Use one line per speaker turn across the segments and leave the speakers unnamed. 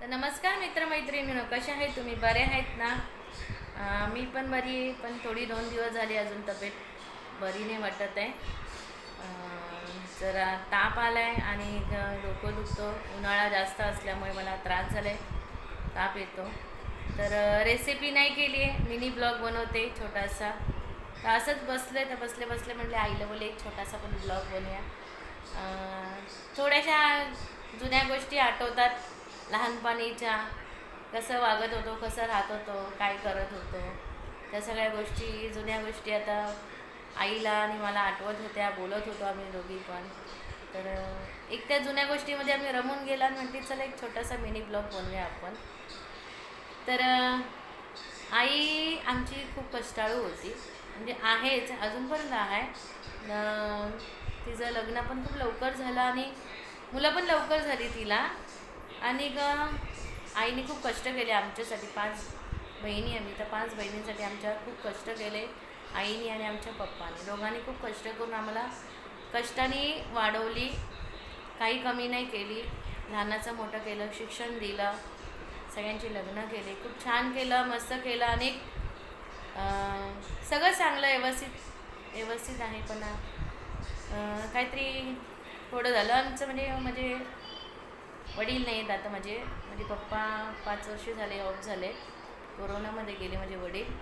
तर नमस्कार मित्रमैत्रिणींनो कशा आहेत तुम्ही? बरे आहेत ना? मी पण बरी आहे पण थोडी दोन दिवस झाले अजून तब्येत बरी नाही वाटत आहे. जरा ताप आला आहे आणि डोकं दुखतो. उन्हाळा जास्त असल्यामुळे मला त्रास झाला आहे ताप येतो. तर रेसिपी नाही केली आहे. मिनी ब्लॉग बनवते छोटासा. तर असंच बसले तर बसले बसले म्हटले आईला बोले एक छोटासा पण ब्लॉग बनवूया. थोड्याशा जुन्या गोष्टी आठवतात. लहानपणीच्या कसं वागत होतो कसं राहत होतो काय करत होतो त्या सगळ्या गोष्टी जुन्या गोष्टी आता आईला आणि मला आठवत होत्या बोलत होतो आम्ही दोघी पण. तर एक त्या जुन्या गोष्टीमध्ये आम्ही रमून गेला आणि म्हणते चला एक छोटासा मिनी ब्लॉग बनवूया आपण. तर आई आमची खूप कष्टाळू होती. म्हणजे आहेच अजूनपर्यंत आहे. तिचं लग्न पण खूप लवकर झालं आणि मुलं पण लवकर झाली तिला. आणि ग आईने खूप कष्ट केले आमच्यासाठी. पाच बहिणी आम्ही तर पाच बहिणींसाठी आमच्या खूप कष्ट केले. आईने आणि आमच्या पप्पाने. दोघांनी खूप कष्ट करून आम्हाला कष्टाने वाढवली. काही कमी नाही केली. लहानाचं मोठं केलं शिक्षण दिलं. सगळ्यांची लग्न केले. खूप छान केलं मस्त केलं. आणि सगळं चांगलं व्यवस्थित व्यवस्थित आहे. पण काहीतरी थोडं झालं आमचं. म्हणजे म्हणजे वडील नाहीत आता माझे. म्हणजे पप्पा पाच वर्ष झाले ऑफ झाले. कोरोनामध्ये गेले माझे वडील.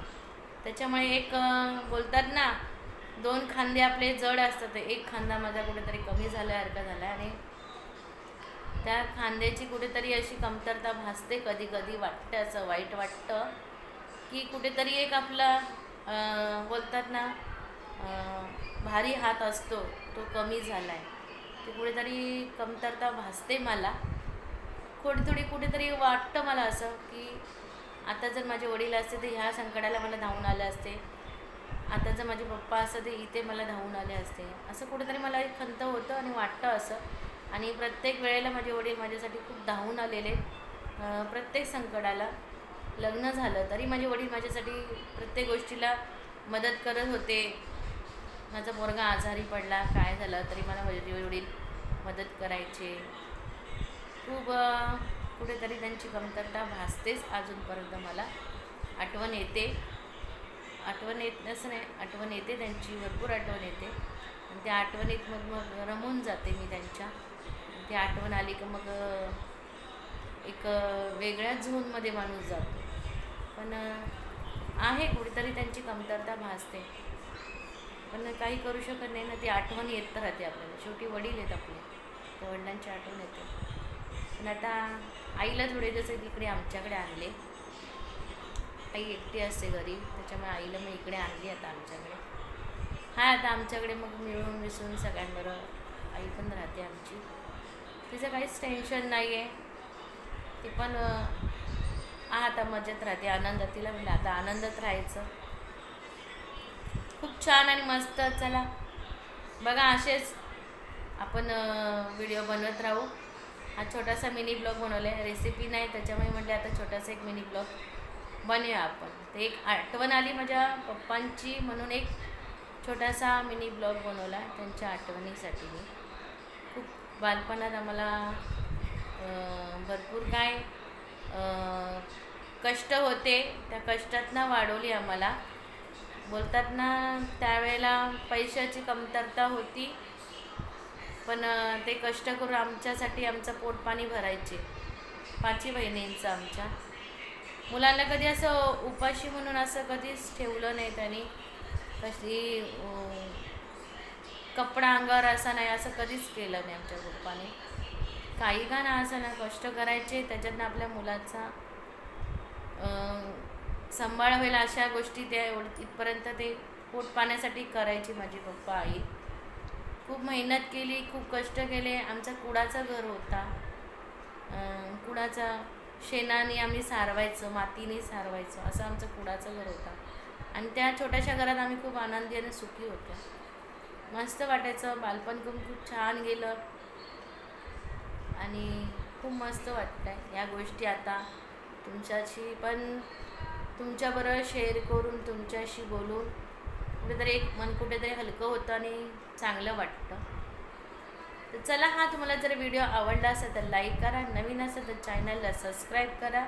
त्याच्यामुळे एक बोलतात ना दोन खांदे आपले जड असतात. एक खांदा माझा कुठेतरी कमी झाल्यासारखा झाला आणि त्या खांद्याची कुठेतरी अशी कमतरता भासते कधी कधी. वाटतं असं वाईट वाटतं. की कुठेतरी एक आपला बोलतात ना भारी हात असतो. तो कमी झाला आहे ते कुठेतरी कमतरता भासते मला. थोडी थोडी कुठेतरी वाटतं मला असं की आता जर माझे वडील असते तर ह्या संकटाला मला धावून आले असते. आता जर माझे पप्पा असतं तर इथे मला धावून आले असते. असं कुठेतरी मला एक खंत होतं आणि वाटतं असं. आणि प्रत्येक वेळेला माझे वडील माझ्यासाठी खूप धावून आलेले. प्रत्येक संकटाला लग्न झालं तरी माझे वडील माझ्यासाठी प्रत्येक गोष्टीला मदत करत होते. माझा पोरगा आजारी पडला काय झालं तरी मला माझे वडील मदत करायचे. खूप कुठेतरी त्यांची कमतरता भासतेच अजूनपर्यंत मला. आठवण येते. आठवण येत असं नाही आठवण येते त्यांची भरपूर आठवण येते. आणि त्या आठवणीत मग मग रमून जाते मी त्यांच्या. ती आठवण आली की मग एक वेगळ्या झोनमध्ये माणूस जातो. पण आहे कुठेतरी त्यांची कमतरता भासते. पण काही करू शकत नाही ना ती आठवण येत राहते आपल्याला. शेवटी वडील आहेत आपले. त्या वडिलांची आठवण येते. पण आता आईला थोडे जसं इकडे आमच्याकडे आणले. आई एकटी असते घरी त्याच्यामुळे आईला मी इकडे आणली आता आमच्याकडे. हा आता आमच्याकडे मग मिळून मिसळून सगळ्यांबरोबर आई पण राहते आमची. तिचं काहीच टेन्शन नाही आहे ती पण हा आता मजेत राहते. आनंदात तिला म्हणलं आता आनंदात राहायचं. खूप छान आणि मस्त चला. बघा असेच आपण व्हिडिओ बनवत राहू. हा छोटासा मिनी ब्लॉग बनवला आहे रेसिपी नाही त्याच्यामुळे म्हटलं आता छोटासा एक मिनी ब्लॉग बनवूया आपण. तर एक आठवण आली माझ्या पप्पांची म्हणून एक छोटासा मिनी ब्लॉग बनवला त्यांच्या आठवणीसाठी मी. खूप बालपणात आम्हाला भरपूर काय कष्ट होते त्या कष्टातनं वाढवली आम्हाला. बोलतात ना त्यावेळेला पैशाची कमतरता होती. पण ते कष्ट करून आमच्यासाठी आमचं पोटपाणी भरायचे. पाचही बहिणींचं आमच्या. मुलांना कधी असं उपाशी म्हणून असं कधीच ठेवलं नाही त्यांनी. कशी कपडा अंगावर असा नाही असं कधीच केलं नाही आमच्या पप्पाने. काही का ना असं ना कष्ट करायचे त्याच्यातनं आपल्या मुलाचा सांभाळ होईल अशा गोष्टी त्या एवढ इथपर्यंत ते पोट पाण्यासाठी करायची माझी पप्पा आई. खूप मेहनत केली खूप कष्ट केले. आमचा कुडाचा घर होता. कुडाचा शेणाने आम्ही सारवायचं मातीने सारवायचं. असं आमचं कुडाचं घर होता. आणि त्या छोट्याशा घरात आम्ही खूप आनंदी आणि सुखी होतो. मस्त वाटायचं. बालपण करून खूप छान गेलं. आणि खूप मस्त वाटतं आहे या गोष्टी आता तुमच्याशी पण तुमच्याबरोबर शेअर करून तुमच्याशी बोलून कुठेतरी एक मन कुठेतरी हलकं होतं आणि चांगलं वाटतं. तर चला हा तुम्हाला जर व्हिडिओ आवडला असेल तर लाईक करा. नवीन असेल तर चॅनलला सबस्क्राईब करा.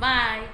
बाय.